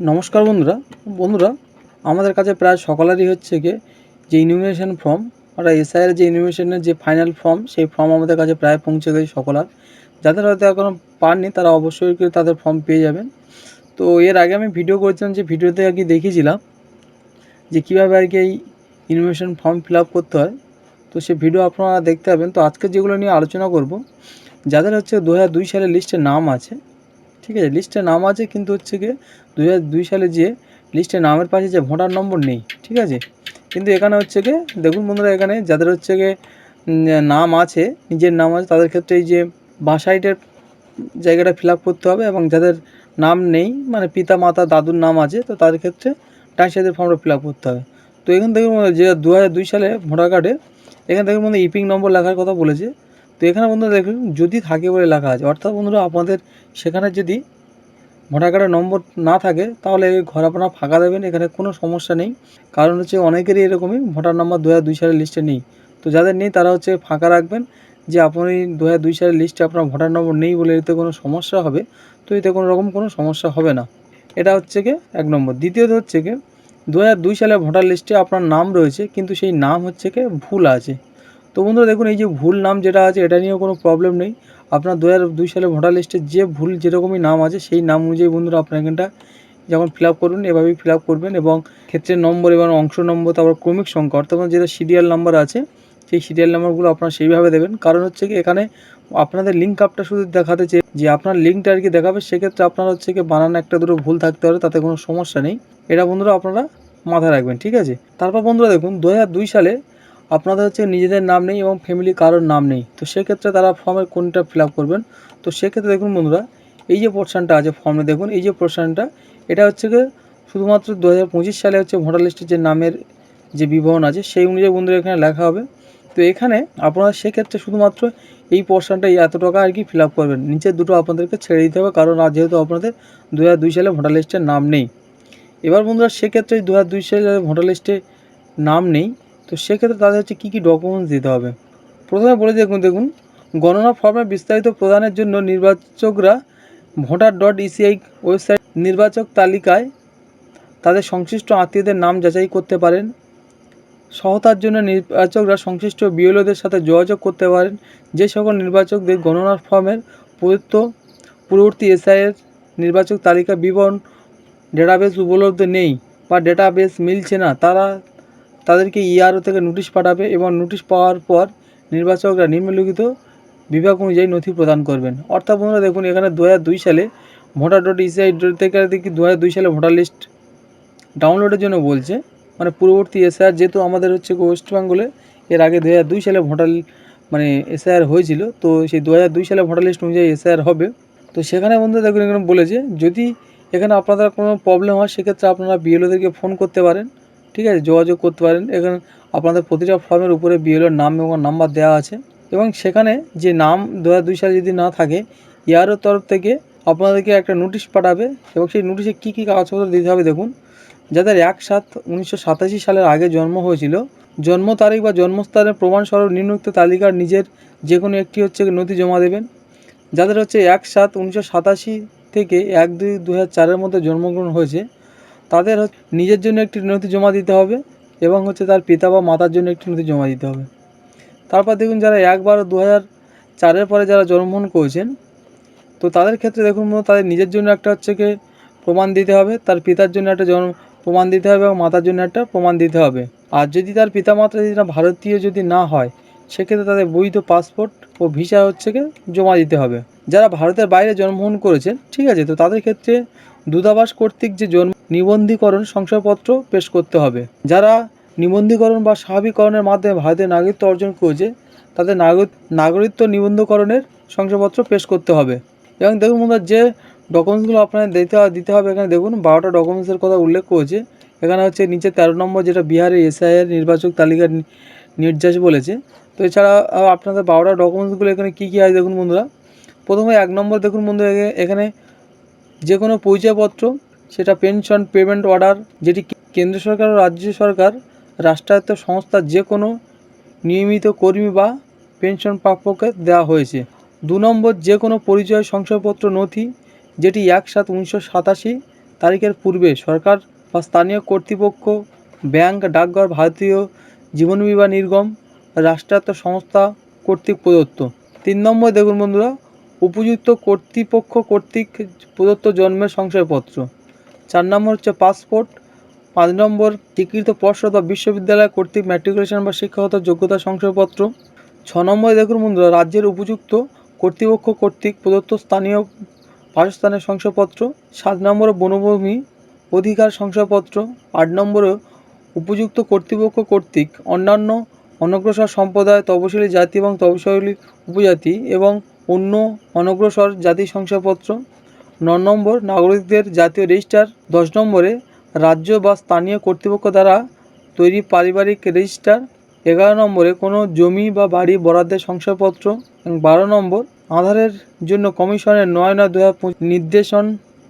নমস্কার বন্ধুরা। বন্ধুরা, আমাদের কাছে প্রায় সকলেরই হচ্ছে গিয়ে যে ইনিউমেশন ফর্ম অর্থাৎ এসআইয়ের যে ইনিউমেশনের যে ফাইনাল ফর্ম সেই ফর্ম আমাদের কাছে প্রায় পৌঁছে গেছে সকলার। যাদের হয়তো এখনও পাননি, তারা অবশ্যই করে তাদের ফর্ম পেয়ে যাবেন। তো এর আগে আমি ভিডিও করেছিলাম, যে ভিডিওতে আর কি দেখিয়েছিলাম, যে কীভাবে আর কি এই ইনিউমেশন ফর্ম ফিল আপ করতে হয়। তো সে ভিডিও আপনারা দেখতে পাবেন। তো আজকে যেগুলো নিয়ে আলোচনা করব, যাদের হচ্ছে দু হাজার দুই সালের লিস্টে নাম আছে ঠিক আছে লিস্টে নাম আছে, কিন্তু হচ্ছে গিয়ে দু দুই সালে যে লিস্টে নামের পাশে যে ভোটার নম্বর নেই, ঠিক আছে? কিন্তু এখানে হচ্ছে গিয়ে, দেখুন বন্ধুরা এখানে যাদের হচ্ছে গিয়ে নাম আছে, নিজের নাম আছে, তাদের ক্ষেত্রে এই যে বাসাইটের জায়গাটা ফিল করতে হবে এবং যাদের নাম নেই মানে পিতা, মাতা, দাদুর নাম আছে, তো তাদের ক্ষেত্রে ডান সাইডের ফর্মটা ফিল করতে হবে। তো এখান থেকে যে দু হাজার দুই সালে ভোটার কার্ডে এখান থেকে মধ্যে ইপিং নম্বর লেখার কথা বলেছে তো এখানে বন্ধুরা দেখুন, যদি থাকে বলে লেখা আছে। অর্থাৎ বন্ধুরা আপনাদের সেখানে যদি ভোটার কার্ডের নম্বর না থাকে, তাহলে এই ঘর আপনারা ফাঁকা দেবেন, এখানে কোনো সমস্যা নেই। কারণ হচ্ছে অনেকেরই এরকমই ভোটার নম্বর দু হাজার দুই সালের লিস্টে নেই। তো যাদের নেই, তারা হচ্ছে ফাঁকা রাখবেন যে আপনি দু হাজার দুই সালের লিস্টে আপনার ভোটার নম্বর নেই বলে এতে কোনো সমস্যা হবে। তো এতে কোনো রকম কোনো সমস্যা হবে না। এটা হচ্ছে কি এক নম্বর। দ্বিতীয়ত হচ্ছে কি দু হাজার দুই সালে ভোটার লিস্টে আপনার নাম রয়েছে, কিন্তু সেই নাম হচ্ছে কি ভুল আছে। তো বন্ধুরা দেখুন, এই যে ভুল নাম যেটা আছে, এটা নিয়েও কোনো প্রবলেম নেই। আপনার দু হাজার দুই সালে ভোটার লিস্টে যে ভুল যেরকমই নাম আছে, সেই নাম অনুযায়ী বন্ধুরা আপনার এখানটা যখন ফিল আপ করবেন এভাবেই ফিল আপ করবেন এবং ক্ষেত্রের নম্বর এবং অংশ নম্বর তারপর ক্রমিক সংখ্যা, অর্থাৎ যেটা সিরিয়াল নাম্বার আছে, সেই সিরিয়াল নাম্বারগুলো আপনারা সেইভাবে দেবেন। কারণ হচ্ছে কি, এখানে আপনাদের লিঙ্ক আপটা শুধু দেখাতে চেয়ে যে আপনার লিঙ্কটা আর কি দেখাবে, সেক্ষেত্রে আপনার হচ্ছে কি বানানো একটা দুটো ভুল থাকতে পারে, তাতে কোনো সমস্যা নেই। এটা বন্ধুরা আপনারা মাথায় রাখবেন, ঠিক আছে? তারপর বন্ধুরা দেখুন দু হাজার দুই সালে আপনাদের হচ্ছে নিজেদের নাম নেই এবং ফ্যামিলি কারোর নাম নেই। তো সেক্ষেত্রে তারা ফর্মের কোনটা ফিল করবেন? তো সেক্ষেত্রে দেখুন বন্ধুরা, এই যে পোর্শনটা আছে ফর্মে দেখুন, এই যে পোর্শনটা এটা হচ্ছে শুধুমাত্র দু হাজার পঁচিশ সালে হচ্ছে ভোটার লিস্টের যে নামের যে বিবরণ আছে, সেই অনুযায়ী বন্ধুরা এখানে লেখা হবে। তো এখানে আপনারা সেক্ষেত্রে শুধুমাত্র এই পোর্শনটা এত টাকা আর কি ফিল করবেন। নিচের দুটো আপনাদেরকে ছেড়ে দিতে হবে, কারণ আর যেহেতু আপনাদের দু হাজার দুই সালে ভোটার লিস্টের নাম নেই। এবার বন্ধুরা, সেক্ষেত্রে দু হাজার দুই সালে ভোটার লিস্টে নাম নেই তো সেক্ষেত্রে তাদের হচ্ছে কী কী ডকুমেন্টস দিতে হবে? প্রথমে বলে দেখুন দেখুন, গণনা ফর্মে বিস্তারিত প্রদানের জন্য নির্বাচকরা voter dot E C I website নির্বাচক তালিকায় তাদের সংশ্লিষ্ট আত্মীয়দের নাম যাচাই করতে পারেন। সহতার জন্য নির্বাচকরা সংশ্লিষ্ট বিএলওদের সাথে যোগাযোগ করতে পারেন। যে সকল নির্বাচকদের গণনার ফর্মের প্রদত্ত পূর্ববর্তী এসআইয়ের নির্বাচক তালিকা বিবরণ ডেটাবেস উপলব্ধ নেই বা ডেটাবেস মিলছে না, তারা তাদেরকে ইআরও থেকে নোটিশ পাঠাবে এবং নোটিশ পাওয়ার পর নির্বাচকরা নিম্নলিখিত বিভাগ অনুযায়ী নথি প্রদান করবেন। অর্থাৎ বন্ধুরা দেখুন, এখানে দু দুই সালে ভোটার ডট ইসিআই ডট থেকে দেখি দু দুই সালে ভোটার লিস্ট ডাউনলোডের জন্য বলছে। মানে পূর্ববর্তী এসআর যেহেতু আমাদের হচ্ছে ওয়েস্ট বেঙ্গলে, এর আগে দু দুই সালে ভোটার মানে এসআর হয়েছিল, তো সেই দু দুই সালে ভোটার লিস্ট অনুযায়ী এসআর হবে। তো সেখানে বন্ধুরা দেখুন এখানে বলেছে, যদি এখানে আপনাদের কোনো প্রবলেম হয়, সেক্ষেত্রে আপনারা বিএলওদেরকে ফোন করতে পারেন। ঠিক আছে, যোগাযোগ করতে পারেন। এখানে আপনাদের প্রতিটা ফর্মের উপরে বিএলওর নাম এবং নাম্বার দেওয়া আছে এবং সেখানে যে নাম দু হাজার দুই সালে যদি না থাকে ইয়ারও তরফ থেকে আপনাদেরকে একটা নোটিশ পাঠাবে এবং সেই নোটিশে কী কী কাগজপত্র দিতে হবে দেখুন। যাদের এক সাত উনিশশো সালের আগে জন্ম হয়েছিল, জন্ম তারিখ বা জন্মস্থানের প্রমাণস্বরূপ নিম্নোক্ত তালিকার নিজের যে কোনো একটি হচ্ছে নথি জমা দেবেন। যাদের হচ্ছে এক সাত উনিশশো থেকে এক দুই দু মধ্যে জন্মগ্রহণ হয়েছে তাদের নিজের জন্য একটি নথি জমা দিতে হবে এবং হচ্ছে তার পিতা বা মাতার জন্য একটি নথি জমা দিতে হবে। তারপর দেখুন যারা একবার দু হাজার চারের পরে যারা জন্মগ্রহণ করেছেন, তো তাদের ক্ষেত্রে দেখুন তাদের নিজের জন্য একটা হচ্ছে কি প্রমাণ দিতে হবে, তার পিতার জন্য একটা জন্ম প্রমাণ দিতে হবে এবং মাতার জন্য একটা প্রমাণ দিতে হবে। আর যদি তার পিতা মাতা যদি না ভারতীয় যদি না হয়, সেক্ষেত্রে তাদের বৈধ পাসপোর্ট ও ভিসা হচ্ছে কি জমা দিতে হবে। যারা ভারতের বাইরে জন্মগ্রহণ করেছেন, ঠিক আছে, তো তাদের ক্ষেত্রে দূতাবাস কর্তৃক যে জন্ম নিবন্ধীকরণ শংসাপত্র পেশ করতে হবে। যারা নিবন্ধীকরণ বা স্বাভাবিকরণের মাধ্যমে ভারতের নাগরিকত্ব অর্জন করেছে, তাদের নাগরিক নাগরিকত্ব নিবন্ধকরণের শংসাপত্র পেশ করতে হবে। এবং দেখুন বন্ধুরা, যে ডকুমেন্টসগুলো আপনাদের দিতে দিতে হবে এখানে দেখুন, বারোটা ডকুমেন্টসের কথা উল্লেখ করেছে। এখানে হচ্ছে নিচে তেরো নম্বর যেটা বিহারের এসআইয়ের নির্বাচক তালিকার নির্যাস বলেছে। তো এছাড়া আপনাদের বারোটা ডকুমেন্টসগুলো এখানে কী কী আছে দেখুন বন্ধুরা। প্রথমে এক নম্বর দেখুন বন্ধুরা এখানে- এখানে যে কোনো পরিচয়পত্র সেটা পেনশন পেমেন্ট অর্ডার যেটি কেন্দ্র সরকার ও রাজ্য সরকার, রাষ্ট্রায়ত্ত সংস্থা যে কোনো নিয়মিত কর্মী বা পেনশন প্রাপককে দেওয়া হয়েছে। দু নম্বর যে কোনো পরিচয় শংসাপত্র নথি, যেটি এক সাত উনিশশো সাতাশি তারিখের পূর্বে সরকার বা স্থানীয় কর্তৃপক্ষ, ব্যাংক, ডাকঘর, ভারতীয় জীবন বিমা নির্গম রাষ্ট্রায়ত্ত সংস্থা কর্তৃক প্রদত্ত। তিন নম্বর, দেখুন বন্ধুরা, উপযুক্ত কর্তৃপক্ষ কর্তৃক প্রদত্ত জন্মের শংসাপত্র। চার নম্বর হচ্ছে পাসপোর্ট, পাঁচ নম্বর স্বীকৃত পর্ষদ বা বিশ্ববিদ্যালয় কর্তৃক ম্যাট্রিকুলেশন বা শিক্ষাগত যোগ্যতা শংসাপত্র। ছ নম্বরে দেখুন বন্ধুরা, রাজ্যের উপযুক্ত কর্তৃপক্ষ কর্তৃক প্রদত্ত স্থানীয় বাসস্থানের শংসাপত্র। সাত নম্বরে বনভূমি অধিকার শংসাপত্র। আট নম্বরে উপযুক্ত কর্তৃপক্ষ কর্তৃক অন্যান্য অনগ্রসর সম্প্রদায়, তপশিলি জাতি এবং তপশিলি উপজাতি এবং অন্য অনগ্রসর জাতি শংসাপত্র। ন নম্বর নাগরিকদের জাতীয় রেজিস্টার, দশ নম্বরে রাজ্য বা স্থানীয় কর্তৃপক্ষ দ্বারা তৈরি পারিবারিক রেজিস্টার, এগারো নম্বরে কোনো জমি বা বাড়ি বরাদ্দের শংসাপত্র এবং বারো নম্বর আধারের জন্য কমিশনের নয় নয় দু নির্দেশন,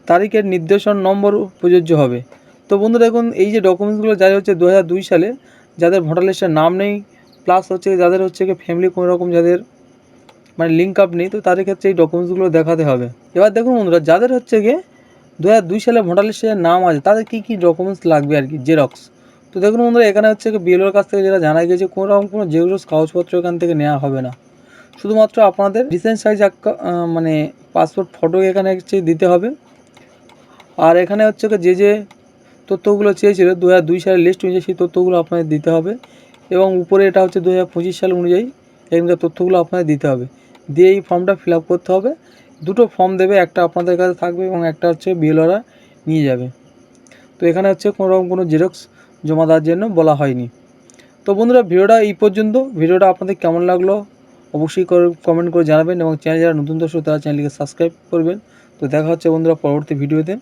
তারিখের নির্দেশন নম্বর প্রযোজ্য হবে। তো বন্ধুরা দেখুন, এই যে ডকুমেন্টসগুলো জারি হচ্ছে দু হাজার দুই সালে, যাদের ভোটার লিস্টে নাম নেই, প্লাস হচ্ছে যাদের হচ্ছে ফ্যামিলি কোনো রকম যাদের মানে লিঙ্ক আপ নেই, তো তাদের ক্ষেত্রে এই ডকুমেন্টসগুলো দেখাতে হবে। এবার দেখুন বন্ধুরা, যাদের হচ্ছে গিয়ে দু হাজার দুই সালে ভোটার লিস্টে নাম আছে, তাদের কী কী ডকুমেন্টস লাগবে আর কি? জেরক্স তো দেখুন বন্ধুরা, এখানে হচ্ছে বিএলওর কাছ থেকে যেটা জানা গিয়েছে, কোনো রকম কোনো জেরক্স কাগজপত্র এখান থেকে নেওয়া হবে না। শুধুমাত্র আপনাদের রিসেন্ট সাইজ মানে পাসপোর্ট ফটো এখানে হচ্ছে দিতে হবে। আর এখানে হচ্ছে যে যে তথ্যগুলো চেয়েছিল দু হাজার দুই সালের লিস্ট অনুযায়ী সেই তথ্যগুলো আপনাদের দিতে হবে। এবং উপরে এটা হচ্ছে দু হাজার পঁচিশ সাল অনুযায়ী এখানকার তথ্যগুলো আপনাদের দিতে হবে। দিয়ে এই ফর্মটা ফিল আপ করতে হবে। দুটো ফর্ম দেবে, একটা আপনাদের কাছে থাকবে এবং একটা হচ্ছে বিএলওরা নিয়ে যাবে। তো এখানে হচ্ছে কোনো রকম কোনো জেরক্স জমা দেওয়ার জন্য বলা হয়নি। তো বন্ধুরা, ভিডিওটা এই পর্যন্ত। ভিডিওটা আপনাদের কেমন লাগল অবশ্যই কমেন্ট করে জানাবেন এবং চ্যানেল যারা নতুন দর্শক, তারা চ্যানেলকে সাবস্ক্রাইব করবেন। তো দেখা হচ্ছে বন্ধুরা পরবর্তী ভিডিওতে।